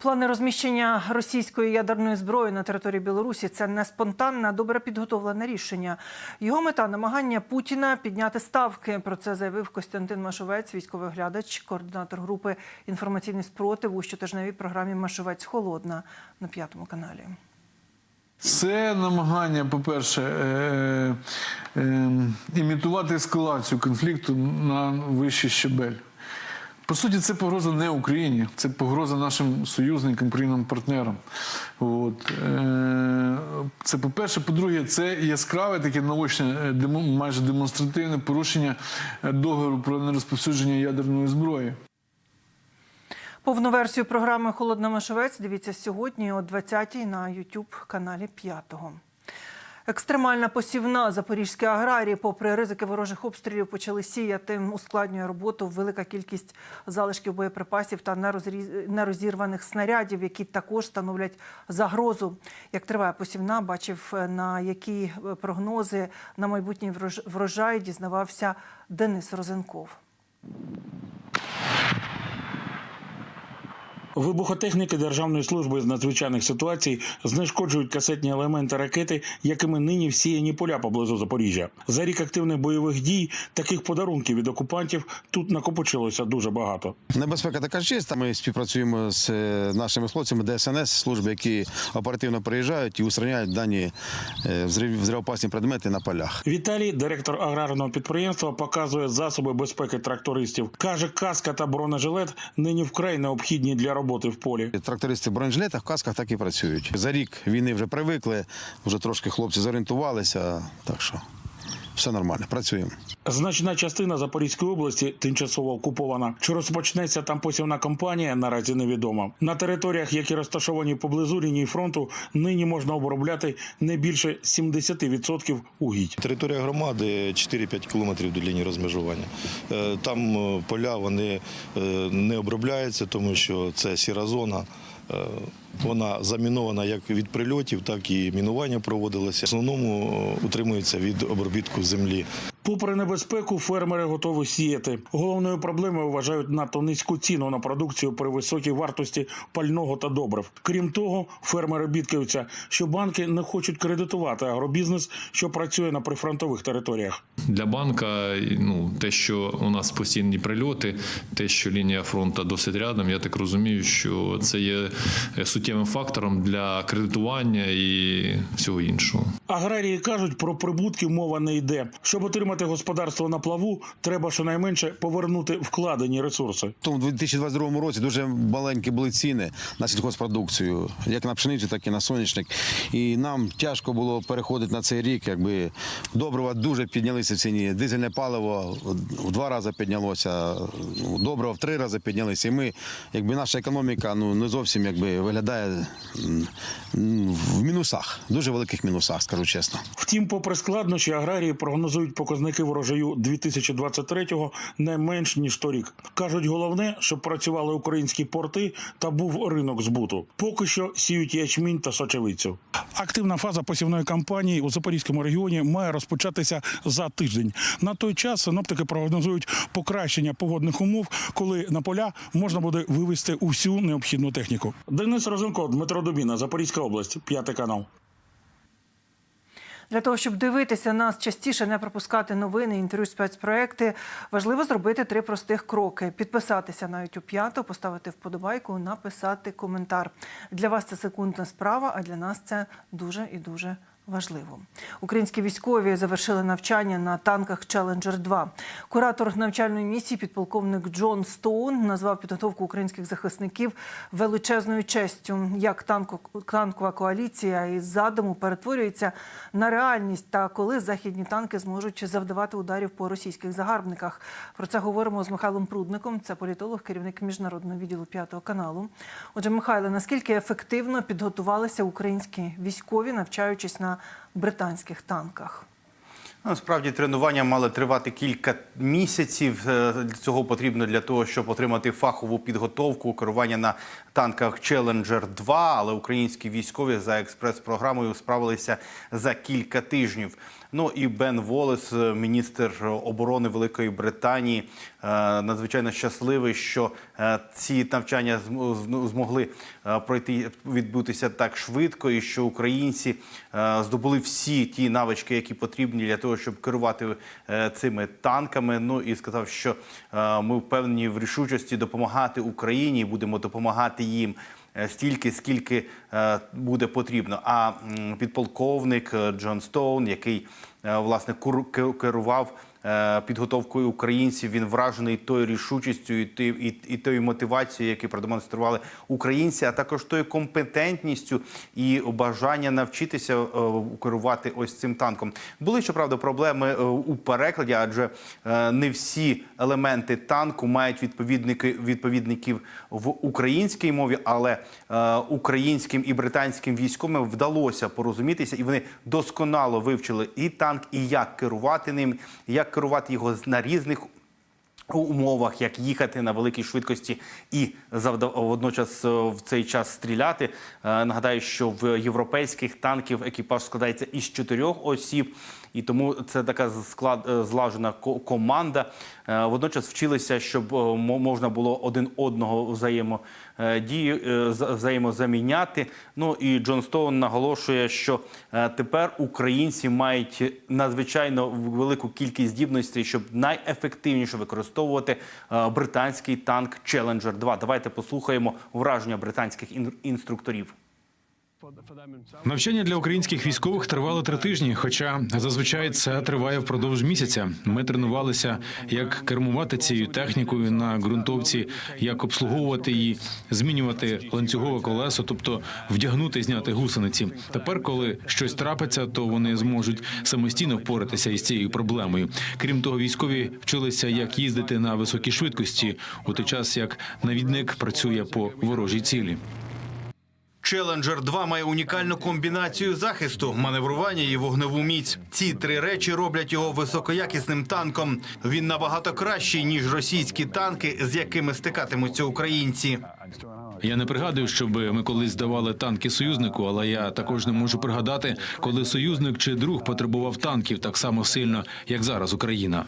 Плани розміщення російської ядерної зброї на території Білорусі це не спонтанне, добре підготовлене рішення. Його мета намагання Путіна підняти ставки. Про це заявив Костянтин Машовець, військовий оглядач, координатор групи інформаційний спротив у щотижневій програмі Машовець Холодна на п'ятому каналі. Це намагання, по-перше, е, е, імітувати ескалацію конфлікту на вищий щебель. По суті, це погроза не Україні, це погроза нашим союзникам, країнам-партнерам. От. Е, Це по-перше. По-друге, це яскраве таке наочне, майже демонстративне порушення е, договору про нерозповсюдження ядерної зброї. Повну версію програми Холодна Машовець дивіться сьогодні о 20-й на YouTube каналі П'ятого. Екстремальна посівна запорізькі аграрії, попри ризики ворожих обстрілів, почали сіяти. Ускладнює роботу велика кількість залишків боєприпасів та нерозірваних снарядів, які також становлять загрозу. Як триває посівна, бачив е, на які е, прогнози на майбутній врож- врожай дізнавався Денис Розенков. Вибухотехніки Державної служби з надзвичайних ситуацій знешкоджують касетні елементи ракети, якими нині всіяні поля поблизу Запоріжжя. За рік активних бойових дій таких подарунків від окупантів тут накопичилося дуже багато. Небезпека така чиста. Ми співпрацюємо з е, нашими хлопцями ДСНС, служби, які оперативно приїжджають і устраняють дані е, взривоопасні предмети на полях. Віталій, директор аграрного підприємства, показує засоби безпеки трактористів. каже, каска та бронежилет нині вкрай необхідні для роботи в полі. Трактористи в бронежилетах, касках так і працюють. За рік війни вже привикли, вже трошки хлопці зорієнтувалися, так що все нормально, працюємо. Значна частина Запорізької області тимчасово окупована. Чи розпочнеться там посівна кампанія, наразі невідомо. На територіях, які розташовані поблизу лінії фронту, нині можна обробляти не більше 70% угідь. Територія громади 4-5 кілометрів до лінії розмежування. Е, Там е, поля вони е, не обробляються, тому що це сіра зона. Е, Вона замінована як від прильотів, так і мінування проводилося. В основному е, утримується від обробітку землі. Попри небезпеку, фермери готові сіяти. Головною проблемою вважають надто низьку ціну на продукцію при високій вартості пального та добрив. Крім того, фермери бідкаються, що банки не хочуть кредитувати агробізнес, що працює на прифронтових територіях. Для банка ну, те, що у нас постійні прильоти, те, що лінія фронту досить рядом, я так розумію, що це є суттєвим фактором для кредитування і всього іншого. Аграрії кажуть, про прибутки мова не йде. Щоб отримати господарство на плаву, треба щонайменше повернути вкладені ресурси. Тому В тому 2022 році дуже маленькі були ціни на сільхозпродукцію, як на пшеницю, так і на соняшник. І нам тяжко було переходити на цей рік. Якби добрива дуже піднялися в ціні. Дизельне паливо в два рази піднялося, добрива в три рази піднялися. І ми, якби наша економіка, ну не зовсім якби виглядає в мінусах, дуже великих мінусах, скажу чесно. Втім, попри складнощі, аграрії прогнозують показники врожаю 2023-го не менш ніж торік. кажуть, головне, щоб працювали українські порти та був ринок збуту. Поки що сіють ячмінь та сочевицю. Активна фаза посівної кампанії у Запорізькому регіоні має розпочатися за тиждень. На той час синоптики прогнозують покращення погодних умов, коли на поля можна буде вивезти усю необхідну техніку. Денис Розенко, Дмитро Дубіна, Запорізька область, п'ятий канал. Для того, щоб дивитися нас частіше, не пропускати новини, інтерв'ю, спецпроекти, важливо зробити три простих кроки: підписатися на YouTube 5, поставити вподобайку, написати коментар. Для вас це секундна справа, а для нас це дуже і дуже важливо. Українські військові завершили навчання на танках Challenger 2 Куратор навчальної місії, підполковник Джон Стоун, назвав підготовку українських захисників величезною честю. Як танкова коаліція із задуму перетворюється на реальність, та коли західні танки зможуть завдавати ударів по російських загарбниках. Про це говоримо з Михайлом Прудником. Це політолог, керівник міжнародного відділу п'ятого каналу. Отже, Михайло, наскільки ефективно підготувалися українські військові, навчаючись на британських танках? Насправді тренування мали тривати кілька місяців. Е, цього потрібно для того, щоб отримати фахову підготовку керування на танках Челенджер 2, але українські військові за експрес-програмою справилися за кілька тижнів. Ну і Бен Волес, е, міністр оборони Великої Британії, е, надзвичайно щасливий, що е, ці навчання зм- зм- змогли пройти відбутися так швидко, і що українці здобули всі ті навички, які потрібні для того, щоб керувати цими танками. Ну і сказав, що ми впевнені в рішучості допомагати Україні, будемо допомагати їм. Е, Стільки, скільки е, буде потрібно. А підполковник е, Джон Стоун, який власне керував підготовкою українців, він вражений тою рішучістю і, ти- і, і тою мотивацією, які продемонстрували українці, а також тою компетентністю і бажання навчитися е, керувати ось цим танком. Були щоправда проблеми е, у перекладі, адже е, не всі елементи танку мають відповідники відповідників в українській мові, але е, українським і британським військовим вдалося порозумітися, і вони досконало вивчили і танк, і як керувати ним, як керувати його на різних умовах, як їхати на великій швидкості і завда- водночас е, в цей час стріляти. Е, Нагадаю, що в європейських танків екіпаж складається із чотирьох осіб, і тому це така склад е, злажена ко- команда. Е, Водночас вчилися, щоб е, мо- можна було один одного взаємодію за- взаємозаміняти. Ну і Джон Стоун наголошує, що тепер українці мають надзвичайно велику кількість здібностей, щоб найефективніше використовувати британський танк Challenger 2. Давайте послухаємо враження британських ін- інструкторів. Навчання для українських військових тривало три тижні, хоча зазвичай це триває впродовж місяця. Ми тренувалися, як кермувати цією технікою на ґрунтовці, як обслуговувати її, змінювати ланцюгове колесо, тобто вдягнути, і зняти гусениці. Тепер, коли щось трапиться, то вони зможуть самостійно впоратися із цією проблемою. Крім того, військові вчилися, як їздити на високій швидкості, у той час як навідник працює по ворожій цілі. Challenger 2 має унікальну комбінацію захисту, маневрування і вогневу міць. Ці три речі роблять його високоякісним танком. Він набагато кращий ніж російські танки, з якими стикатимуться українці. Я не пригадую, щоб ми колись здавали танки союзнику, але я також не можу пригадати, коли союзник чи друг потребував танків так само сильно, як зараз Україна.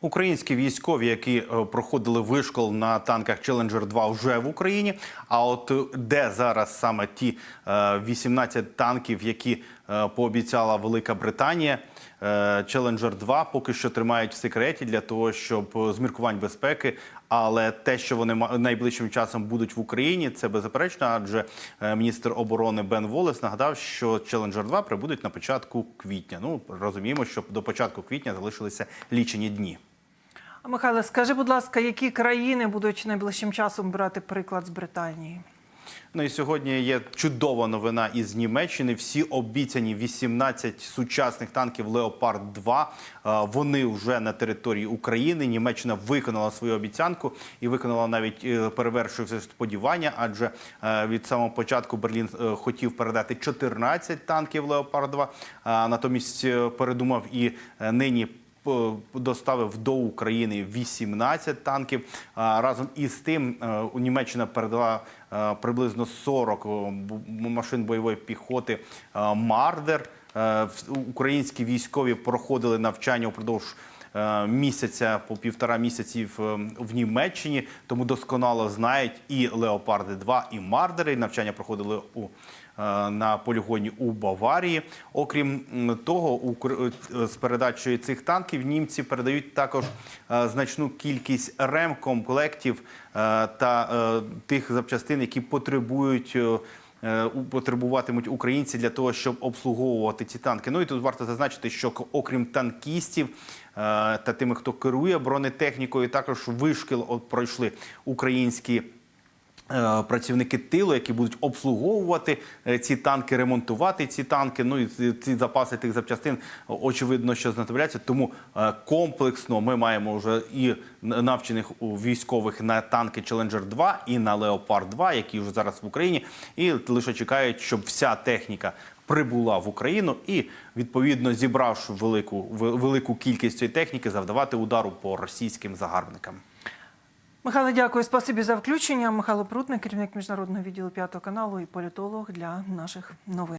Українські військові, які е, проходили вишкол на танках Челенджер 2 вже в Україні. А от е, де зараз саме ті е, 18 танків, які е, пообіцяла Велика Британія, е, Challenger 2 поки що тримають в секреті для того, щоб е, з міркувань безпеки. Але те, що вони найближчим часом будуть в Україні, це беззаперечно. Адже е, міністр оборони Бен Волес нагадав, що Challenger 2 прибудуть на початку квітня. Ну розуміємо, що до початку квітня залишилися лічені дні. Михайло, скажи, будь ласка, які країни будуть найближчим часом брати приклад з Британії? Ну і сьогодні є чудова новина із Німеччини. Всі обіцяні 18 сучасних танків Леопард 2 е, Вони вже на території України. Німеччина виконала свою обіцянку і виконала навіть е, перевершивши сподівання, адже е, від самого початку Берлін хотів передати 14 танків Леопард 2 а натомість передумав і нині доставив до України 18 танків. Разом із тим е, Німеччина передала е, приблизно 40 машин бойової піхоти е, Мардер. Е, Українські військові проходили навчання упродовж е, місяця по півтора місяців е, в Німеччині, тому досконало знають і Леопарди 2, і Мардери. Навчання проходили у е, на полігоні у Баварії. Окрім того, Укр- е, з передачею цих танків німці передають також е, значну кількість ремкомплектів е, та е, тих запчастин, які потребують. е, е, Потребуватимуть українці для того, щоб обслуговувати ці танки. Ну і тут варто зазначити, що окрім танкістів е, та тими, хто керує бронетехнікою, також вишкіл пройшли українські е, працівники тилу, які будуть обслуговувати е, ці танки, ремонтувати ці танки. Ну і ці- запаси тих запчастин очевидно, що знадобляться. Тому е, комплексно ми маємо вже і навчених у військових на танки Challenger 2 і на Leopard 2, які вже зараз в Україні, і лише чекають, щоб вся техніка. Прибула в Україну і відповідно зібравши велику велику кількість цієї техніки, завдавати удару по російським загарбникам. Михайло, дякую. Спасибі за включення. Михайло Прутник, керівник міжнародного відділу п'ятого каналу і політолог для наших новин.